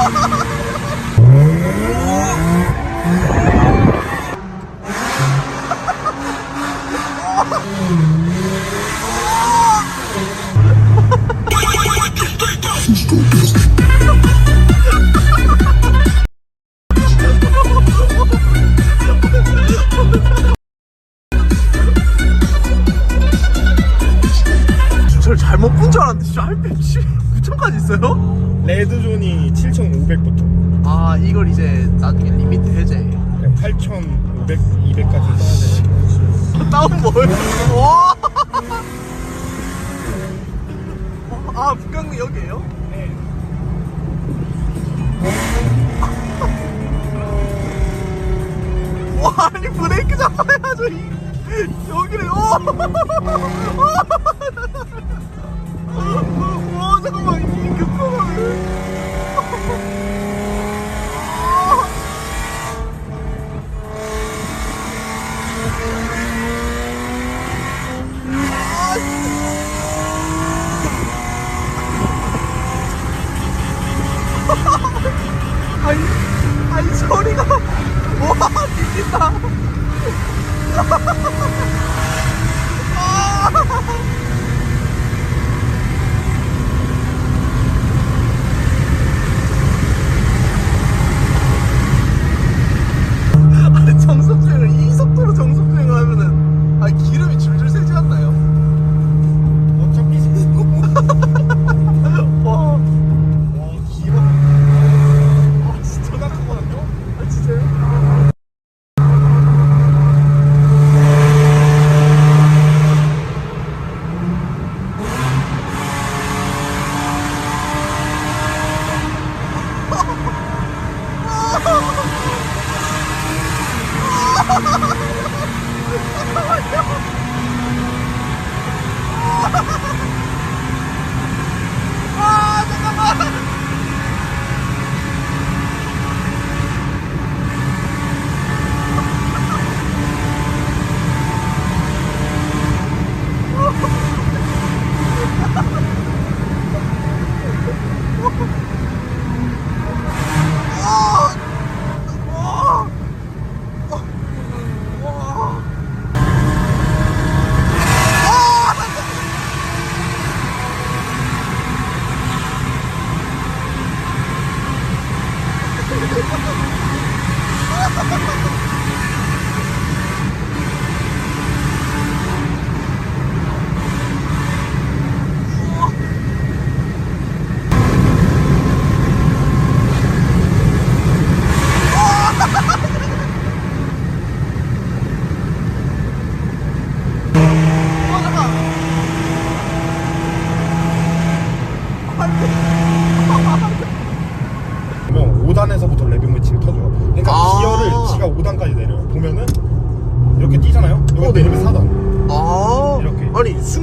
Oh! 줄 알았는데 진짜 할때 9천까지 있어요? 레드존이 7,500부터 아 이걸 이제 나중에 리미트 해제 8,500, 200까지 써야 돼. 다운 뭘? 와! 아 북강릉 여기에요? 네. 와 아니 브레이크 잡아야죠 이 여기를 오! 와 아니 소리가 와 미친다 아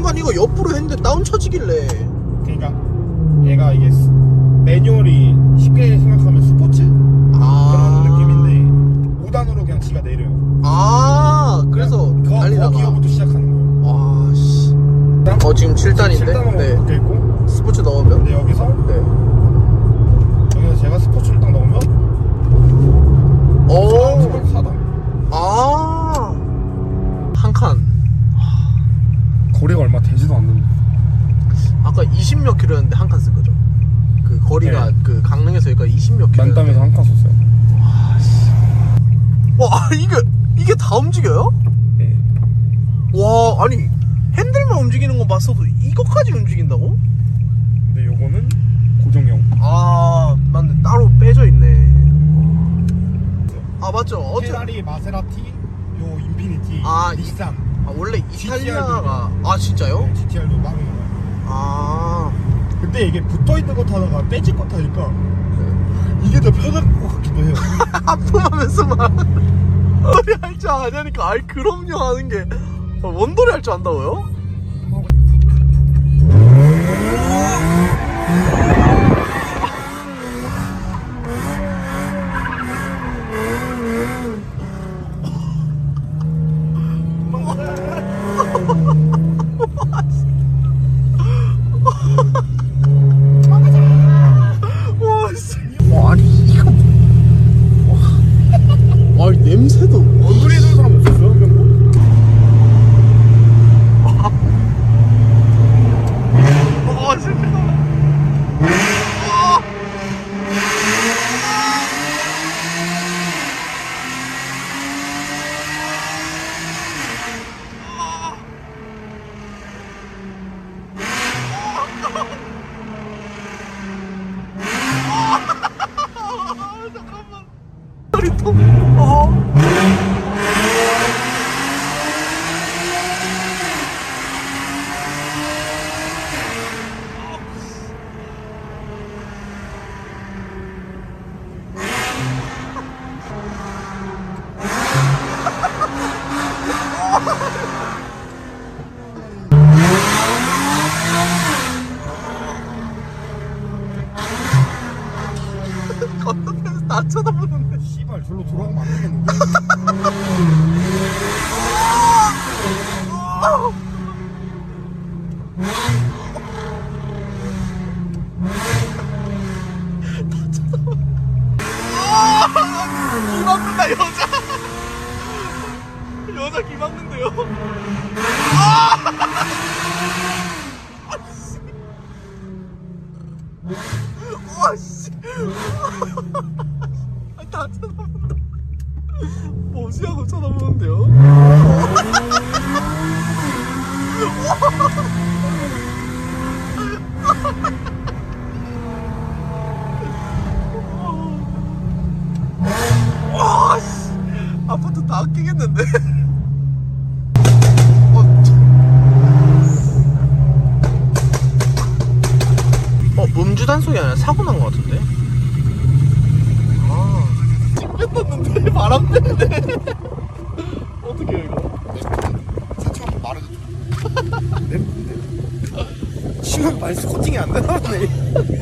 순간 이거 옆으로 했는데 다운 쳐지길래. 그러니까 얘가 이게 스- 매뉴얼이 쉽게 생각하면 스포츠 그런 아 느낌인데 5단으로 그냥 지가 내려요. 아 그래서 그, 거 달리다가 기어부터 시작하는 거예요. 와씨. 어 지금 7단인데? 7단으로 네. 바뀌어 있고. 스포츠 넣으면? 근데 여기서? 네 되지도 않는데. 아까 20몇 킬로였는데 한 칸 쓴 거죠. 그 거리가 네. 그 강릉에서 여기가 20몇 킬로. 만담에서 한 칸 썼어요. 와, 아니, 이게 이게 다 움직여요? 네. 와, 아니 핸들만 움직이는 거 봤어도 이거까지 움직인다고? 근데 요거는 고정형. 아, 맞네. 따로 빼져 있네. 아, 맞죠. 어째 페라리, 마세라티, 요 인피니티, 아, 이- 닛산, 아, 원래 이탈리아가 아, 진짜요? 네, GTR도 거예요. 아. 근데 이게 붙어 있는 거 타다가 빼질 거 타니까 네. 이게 더 편할 것 같기도 해요. 아픔하면서만 원돌이 할줄 아냐니까 아이 그럼요 하는 게 어, 원돌이 할 줄 안다고요? 막는다 여자. 여자 기 막는데요. 아! 와 씨. 아, 다 쳐다본다. 뭐지하고 쳐다보는데요? 와 씨. 아파트 다 아끼겠는데. 어, 참. 어, 음주 단속이 아니라 사고 난 것 같은데? 아. 뺏었는데 바람 때문에. 어떻게 해, 이거? 사처럼 말해도 내 신발 발스 코팅이 안 되네